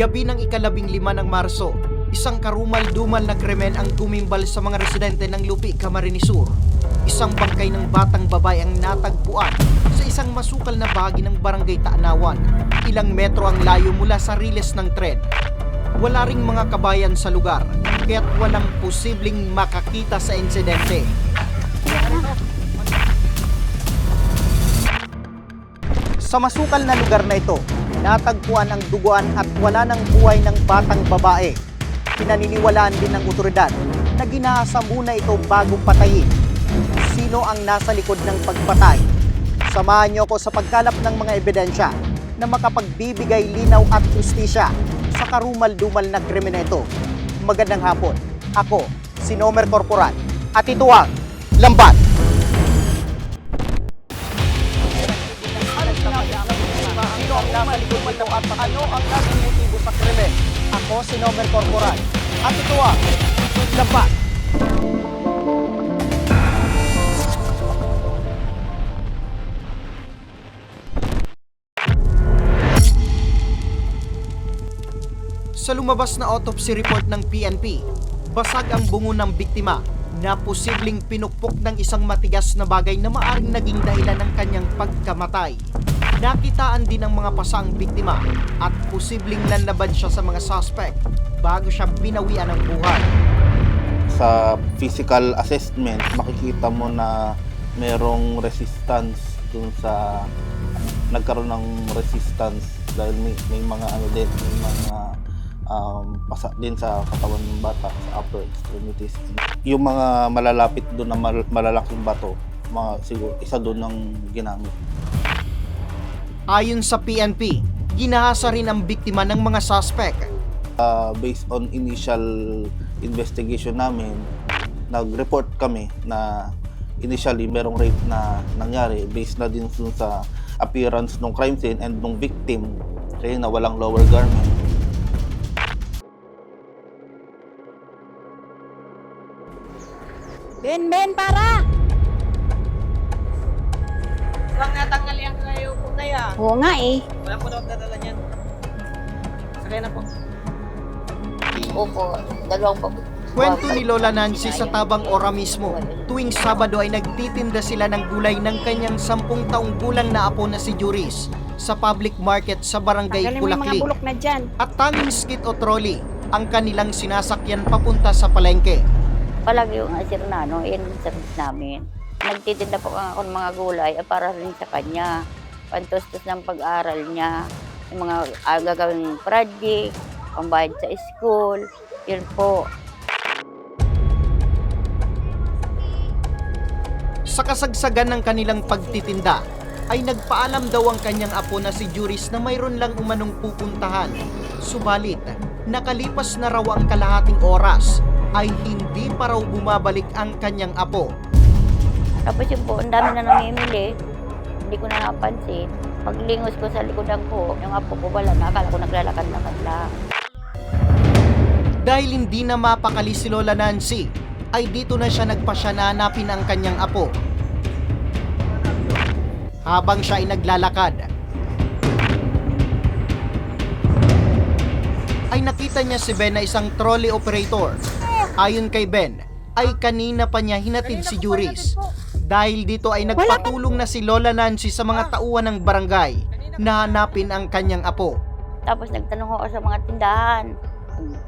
Gabi ng ikalabing lima ng Marso, isang karumal-dumal na krimen ang gumimbal sa mga residente ng Lupi, Camarines Sur. Isang bangkay ng batang babae ang natagpuan sa isang masukal na bahagi ng barangay Taanawan. Ilang metro ang layo mula sa riles ng tren. Wala ring mga kabayan sa lugar, kaya't walang posibleng makakita sa insidente. Sa masukal na lugar na ito, natagpuan ang duguan at wala ng buhay ng batang babae. Pinaniniwalaan din ng otoridad na ginahasa muna ito bago patayin. Sino ang nasa likod ng pagpatay? Samahan niyo ako sa pagkalap ng mga ebidensya na makapagbibigay linaw at justisya sa karumal-dumal na krimen ito. Magandang hapon. Ako, si Nomer Corporal. At ito ang Lambat. Nasa likod nito at ano ang naging motibo sa krimen? Ako si Nomer Corporal. At ito ang Lambat. Sa lumabas na autopsy report ng PNP, basag ang bungo ng biktima na posibleng pinukpok ng isang matigas na bagay na maaring naging dahilan ng kanyang pagkamatay. Nakitaan din ng mga pasang biktima at posibleng nanlaban siya sa mga suspect bago siya binawian ng buhay. sa physical assessment, makikita mo na merong resistance dun sa nagkaroon ng resistance dahil may, may mga ano din, may mga um, pasa din sa katawan ng bata, sa upper extremities. Yung mga malalapit doon na mal- malalaking bato, mga, siguro, isa doon ng ginamit. Ayon sa PNP, ginahasa rin ang biktima ng mga suspect Uh, based on initial investigation namin, nag-report kami na initially merong rape na nangyari based na din sa appearance ng crime scene and ng victim kasi na walang lower garment. Ben, Ben, para! Huwag natanggal yan kayo po na yan. Oo nga eh. Wala po daw dadala niyan. Sakay na po. Opo, dalawang pa. Kwento ni Lola Nancy sa Tabang Ora mismo, tuwing Sabado ay nagtitinda sila ng gulay ng kanyang sampung taong gulang na apo na si Juris sa public market sa barangay Kulakli. At tanging skit o trolley ang kanilang sinasakyan papunta sa palengke. palagi yung asir na, no? Yan ang service namin. Nagtitinda po ako ng mga gulay eh, para rin sa kanya. Pantustos ng pag-aral niya. Yung mga uh, gagawing project, pambayad sa school. Yun po. Sa kasagsagan ng kanilang pagtitinda, ay nagpaalam daw ang kanyang apo na si Juris na mayroon lang umanong pupuntahan. Subalit, nakalipas na raw ang kalahating oras, ay hindi pa raw bumabalik ang kanyang apo. Tapos yun po, ang dami na namimili. Hindi ko na napansin. Paglingos ko sa likodan ko, yung apo ko wala na. Akala ko naglalakad-lakad lang. Dahil hindi na mapakali si Lola Nancy, ay dito na siya nagpasya na hanapin ang kanyang apo. Habang siya ay naglalakad, ay nakita niya si Ben na isang trolley operator. Ayon kay Ben, ay kanina pa niya hinatid si Juris. Dahil dito ay nagpatulong na si Lola Nancy sa mga tauhan ng barangay na hanapin ang kanyang apo. Tapos nagtanong ako sa mga tindahan.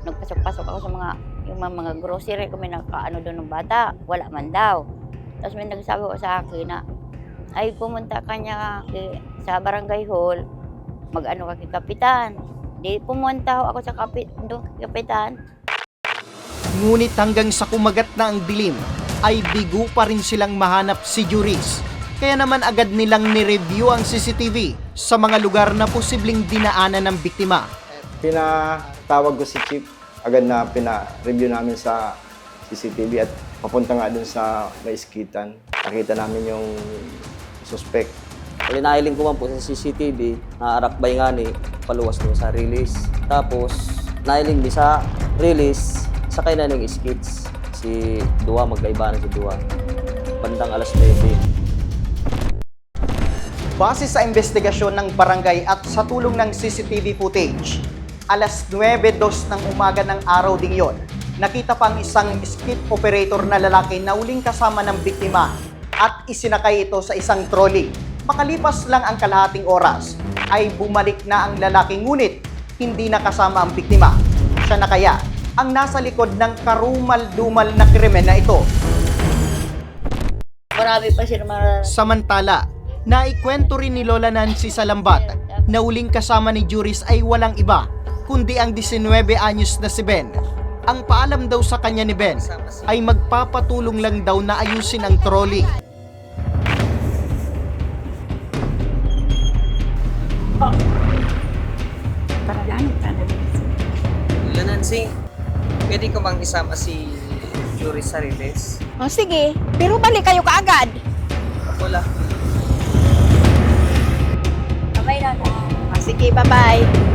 Nagpasok-pasok ako sa mga yung mga, mga grocery kung may nakaano doon ng bata. Wala man daw. Tapos may nagsabi ko sa akin na ay pumunta ka niya kay- sa barangay hall mag-ano ka kay kapitan. Di pumunta ako sa kapit, doon kay kapitan. Ngunit hanggang sa kumagat na ang dilim, ay bigo pa rin silang mahanap si Juris. Kaya naman agad nilang ni-review ang CCTV sa mga lugar na posibleng dinaanan ng biktima. pinatawag ko si Chief, agad na pina-review namin sa CCTV at papunta nga dun sa may iskitan. Nakita namin yung suspect. Linailing ko man po sa CCTV, naarakbay nga ni paluwas mo sa release. Tapos, nailing di sa release, sakay na ng skits. Si Dua, magkaiba na si Dua. Bandang alas 9. Base sa investigasyon ng barangay at sa tulong ng CCTV footage, alas 9.02 ng umaga ng araw ding yon, nakita pang isang skip operator na lalaki na uling kasama ng biktima at isinakay ito sa isang trolley. Makalipas lang ang kalahating oras, ay bumalik na ang lalaki ngunit hindi nakasama ang biktima. Siya na kaya ang nasa likod ng karumal-dumal na krimen na ito. Marami pa sila mga... Samantala, naikwento rin ni Lola Nancy sa lambat na uling kasama ni Juris ay walang iba kundi ang 19 anyos na si Ben. Ang paalam daw sa kanya ni Ben ay magpapatulong lang daw na ayusin ang trolley. Lola Nancy, pwede ko bang isama si Jury Sariles? O sige, pero balik kayo kaagad. Lang. Kamay na na. O sige, bye-bye.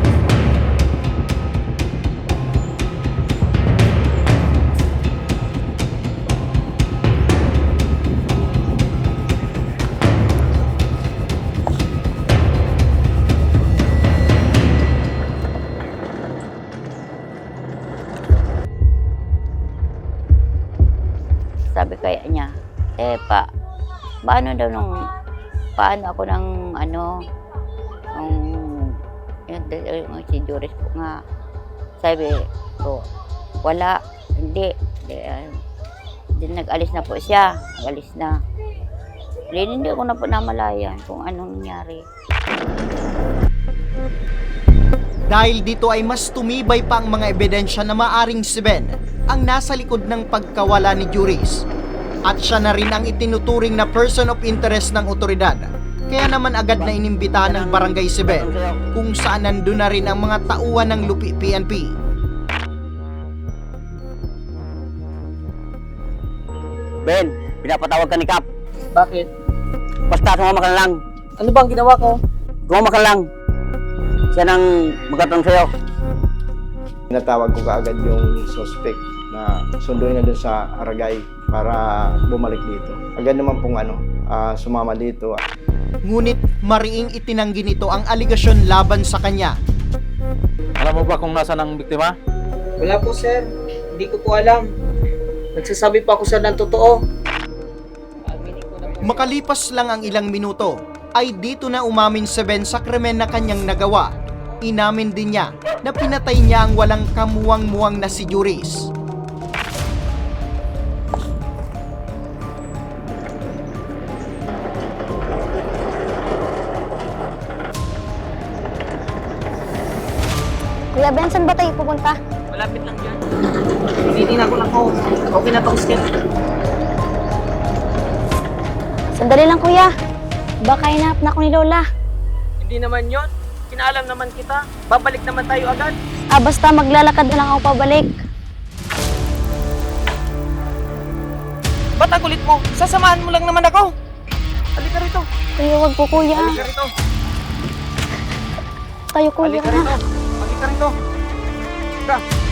Sabi kaya niya, eh pa, paano daw nung, paano ako ng ano, nung, yung, si Juris ko nga, sabi ko, wala, hindi, hindi, ah, Then nag-alis na po siya, nag-alis na. Then, hindi ko na po namalayan kung anong nangyari. Dahil dito ay mas tumibay pa ang mga ebidensya na maaring si Ben ang nasa likod ng pagkawala ni Juris. At siya na rin ang itinuturing na person of interest ng otoridad. Kaya naman agad na inimbitahan ng barangay si Ben kung saan nandun na rin ang mga tauhan ng Lupi PNP. Ben, pinapatawag ka ni Kap. Bakit? Basta sumama ka na lang. Ano bang ginawa ko? Sumama ka na lang. Siya nang magkatong sa'yo. Natawag ko kaagad yung suspect na sunduin na dun sa Aragay para bumalik dito. Agad naman pong ano, ah, sumama dito. Ngunit mariing itinanggi nito ang aligasyon laban sa kanya. Alam mo ba kung nasa ang biktima? Wala po, sir. Hindi ko po alam. Nagsasabi pa ako sa ng totoo. Makalipas lang ang ilang minuto, ay dito na umamin si Ben sa krimen na kanyang nagawa. Inamin din niya na pinatay niya ang walang kamuwang-muwang na si Juris. Kuya Ben, saan ba tayo pupunta? Malapit lang dyan. Tinitingnan ko lang ko. Okay na to, skin. Sandali lang, kuya. Baka hinahanap na ako ni Lola. Hindi naman yon. Kinaalam naman kita. Babalik naman tayo agad. Ah, basta maglalakad na lang ako pabalik. Ba't ang kulit mo? Sasamahan mo lang naman ako. Halika rito. Kuya, wag po, kuya. Halika rito. Tayo, kuya. Halika rito. Halika rito. Halika.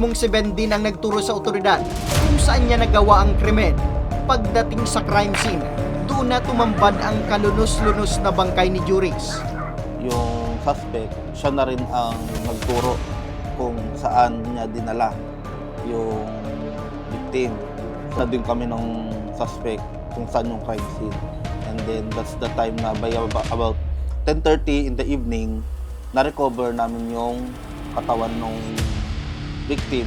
Mismong si Ben din ang nagturo sa otoridad kung saan niya nagawa ang krimen. Pagdating sa crime scene, doon na tumambad ang kalunos-lunos na bangkay ni Juris. Yung suspect, siya na rin ang nagturo kung saan niya dinala yung victim. Sa din kami ng suspect kung saan yung crime scene. And then that's the time na by ab- about 10.30 in the evening, na-recover namin yung katawan ng victim.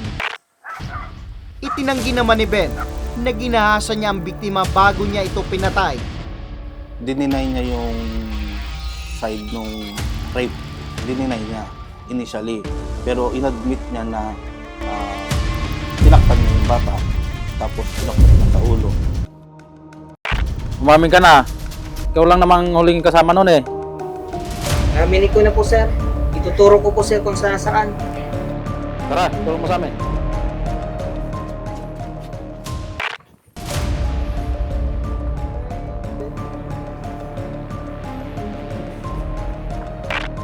Itinanggi naman ni Ben na ginahasa niya ang biktima bago niya ito pinatay. Dininay niya yung side nung rape. Dininay niya initially. Pero inadmit niya na uh, tinaktan niya yung bata. Tapos tinaktan niya sa ulo. Umamin ka na. Ikaw lang namang huling kasama nun eh. Aminin ko na po, sir. Ituturo ko po, sir, kung saan saan. Tara, tulong mo sa amin.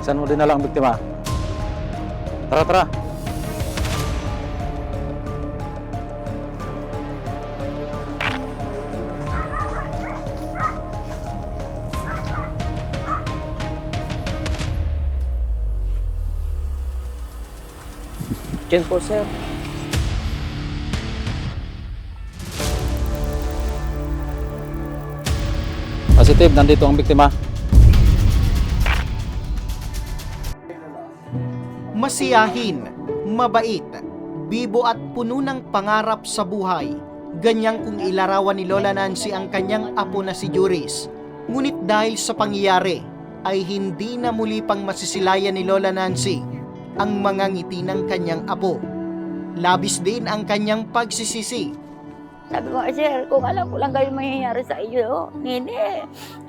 Saan mo din na lang biktima? Tara, tara. Diyan po, sir. Positive, nandito ang biktima. Masiyahin, mabait, bibo at puno ng pangarap sa buhay. Ganyang kung ilarawan ni Lola Nancy ang kanyang apo na si Juris. Ngunit dahil sa pangyayari, ay hindi na muli pang masisilayan ni Lola Nancy ang mga ngiti ng kanyang apo. Labis din ang kanyang pagsisisi Sabi ko, "Ay, sir, kung alam ko lang kayo mangyayari sa iyo, hindi,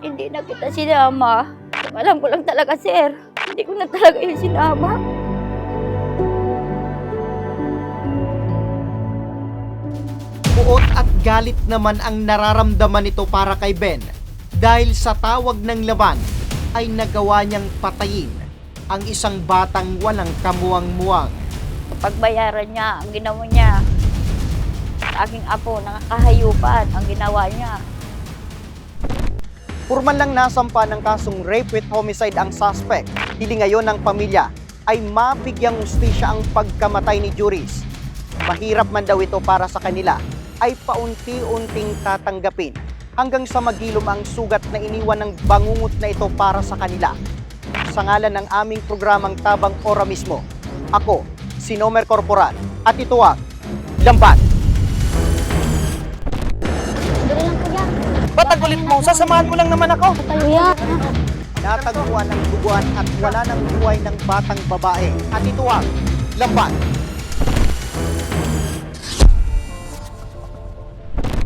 hindi na kita sinama. Kung alam ko lang talaga, sir, hindi ko na talaga yung sinama. Puot at galit naman ang nararamdaman nito para kay Ben dahil sa tawag ng laban ay nagawa niyang patayin ang isang batang walang kamuwang-muwang. Pagbayaran niya, ang ginawa niya, sa aking apo, nakakahayupan ang ginawa niya. Purman lang nasampa ng kasong rape with homicide ang suspect. Hili ngayon ng pamilya ay mabigyang ustisya ang pagkamatay ni Juris. Mahirap man daw ito para sa kanila ay paunti-unting tatanggapin hanggang sa magilom ang sugat na iniwan ng bangungot na ito para sa kanila. Sa ngalan ng aming programang Tabang Ora mismo, ako, si Nomer Corporal, at ito ang Lambat. Ba't ang kulit mo? Sasamahan mo lang naman ako. Kuya. Natagpuan ang duguan at wala ng buhay ng batang babae. At ito ang Lambat